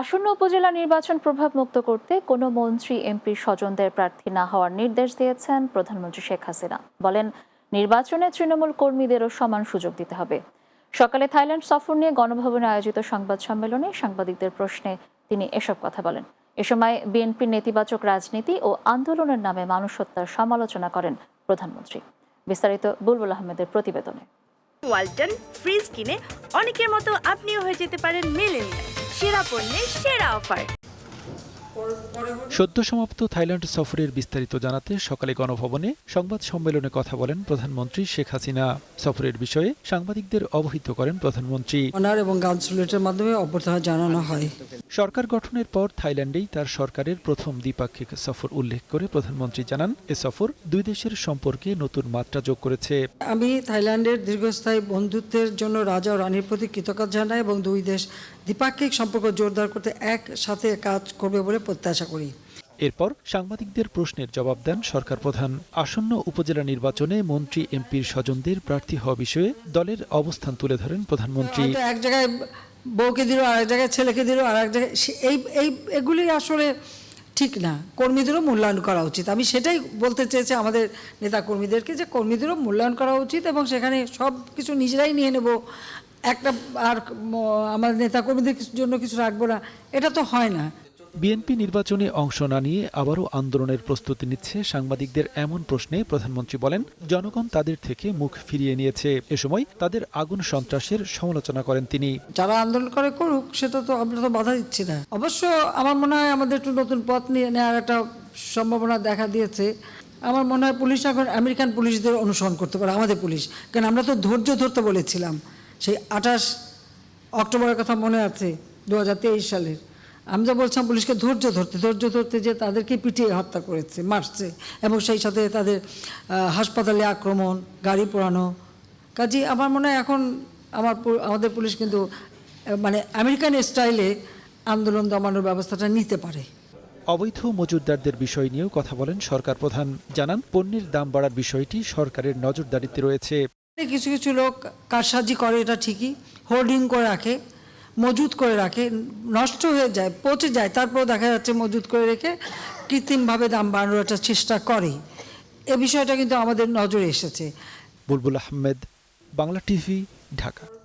আসন্ন উপজেলা নির্বাচন প্রভাবমুক্ত করতে কোনো মন্ত্রী এমপি স্বজনদের প্রার্থী না হওয়ার নির্দেশ দিয়েছেন প্রধানমন্ত্রী শেখ হাসিনা। বলেন, নির্বাচনে তৃণমূল কর্মীদেরও সমান সুযোগ দিতে হবে। সকালে থাইল্যান্ড সফর নিয়ে গণভবনে আয়োজিত সংবাদ সম্মেলনে সাংবাদিকদের প্রশ্নে তিনি এসব কথা বলেন। এ সময় বিএনপির নেতিবাচক রাজনীতি ও আন্দোলনের নামে মানুষ হত্যার সমালোচনা করেন প্রধানমন্ত্রী। বিস্তারিত বুলবুল আহমেদের প্রতিবেদনে। ওয়ালটন ফ্রিজ কিনে অনেকের মতো আপনিও হয়ে যেতে পারেন মেলেনিয়া সেরা পণ্যের সেরা অফার। সদ্য সমাপ্ত থাইল্যান্ড সফরের বিস্তারিত জানাতে সকালে গণভবনে সংবাদ সম্মেলনে কথা বলেন প্রধানমন্ত্রী শেখ হাসিনা। সফরের বিষয়ে সাংবাদিকদের অবহিত করেন প্রধানমন্ত্রী। অনার এবং মাধ্যমে অভ্যর্থনা জানানো হয়। সরকার গঠনের পর থাইল্যান্ডেই তার সরকারের প্রথম দ্বিপাক্ষিক সফর উল্লেখ করে প্রধানমন্ত্রী জানান এ সফর দুই দেশের সম্পর্কে নতুন মাত্রা যোগ করেছে। আমি থাইল্যান্ডের দীর্ঘস্থায়ী বন্ধুত্বের জন্য রাজা ও রানীর প্রতি কৃতজ্ঞতা জানাই এবং দুই দেশ দ্বিপাক্ষিক সম্পর্ক জোরদার করতে একসাথে কাজ করবে বলে প্রত্যাশা করি। এরপর সাংবাদিকদের প্রশ্নের জবাব দেন সরকার প্রধান। আসন্ন উপজেলা নির্বাচনে মন্ত্রী এমপির স্বজনদের প্রার্থী হওয়া বিষয়ে দলের অবস্থান তুলে ধরেন প্রধানমন্ত্রী। এক জায়গায় বউকে দিল আর এক জায়গায় ছেলেকে দিল আর এক জায়গায় এই এই এগুলি আসলে ঠিক না। কর্মীদেরও মূল্যায়ন করা উচিত। আমি সেটাই বলতে চেয়েছি আমাদের নেতা কর্মীদেরকে যে কর্মীদেরও মূল্যায়ন করা উচিত এবং সেখানে সব কিছু নিজেরাই নিয়ে নেব। একটা আর আমার নেতা কর্মীদের জন্য কিছু রাখব না এটা তো হয় না। বিএনপি নির্বাচনে অংশ না নিয়ে আবারও আন্দোলনের প্রস্তুতি নিচ্ছে সাংবাদিকদের এমন প্রশ্নে প্রধানমন্ত্রী বলেন, জনগণ তাদের থেকে মুখ ফিরিয়ে নিয়েছে। এ সময় তাদের আগুন সন্ত্রাসের সমালোচনা করেন তিনি। যারা আন্দোলন করে করুক সেটা তো আমরা তো বাধা দিচ্ছি না। অবশ্য আমার মনে হয় আমাদের একটু নতুন পথ নিয়ে নেওয়ার একটা সম্ভাবনা দেখা দিয়েছে। আমার মনে হয় পুলিশ এখন আমেরিকান পুলিশদের অনুসরণ করতে পারে, আমাদের পুলিশ। কারণ আমরা তো ধৈর্য ধরতে বলেছিলাম। সেই আঠাশ অক্টোবরের কথা মনে আছে দু হাজার তেইশ সালের। আমি যা বলছিলাম পুলিশকে ধৈর্য ধরতে ধৈর্য ধরতে যে তাদেরকে পিটিয়ে হত্যা করেছে মারছে এবং সেই সাথে তাদের হাসপাতালে আক্রমণ গাড়ি পোড়ানো। কাজে আমার মনে হয় এখন আমার আমাদের পুলিশ কিন্তু মানে আমেরিকান স্টাইলে আন্দোলন দমানোর ব্যবস্থাটা নিতে পারে। অবৈধ মজুতদারদের বিষয় নিয়েও কথা বলেন সরকার প্রধান। জানান পণ্যের দাম বাড়ার বিষয়টি সরকারের নজরদারিতে রয়েছে। কিছু কিছু লোক কারসাজি করে এটা ঠিকই হোল্ডিং করে রাখে। মজুত করে রাখে, নষ্ট হয়ে যায়, পচে যায় তারপর দেখা যাচ্ছে মজুত করে রেখে কৃত্রিমভাবে দাম বাড়ানোর একটা চেষ্টা করে। এ বিষয়টা কিন্তু আমাদের নজরে এসেছে। বুলবুল আহমেদ, বাংলা টিভি, ঢাকা।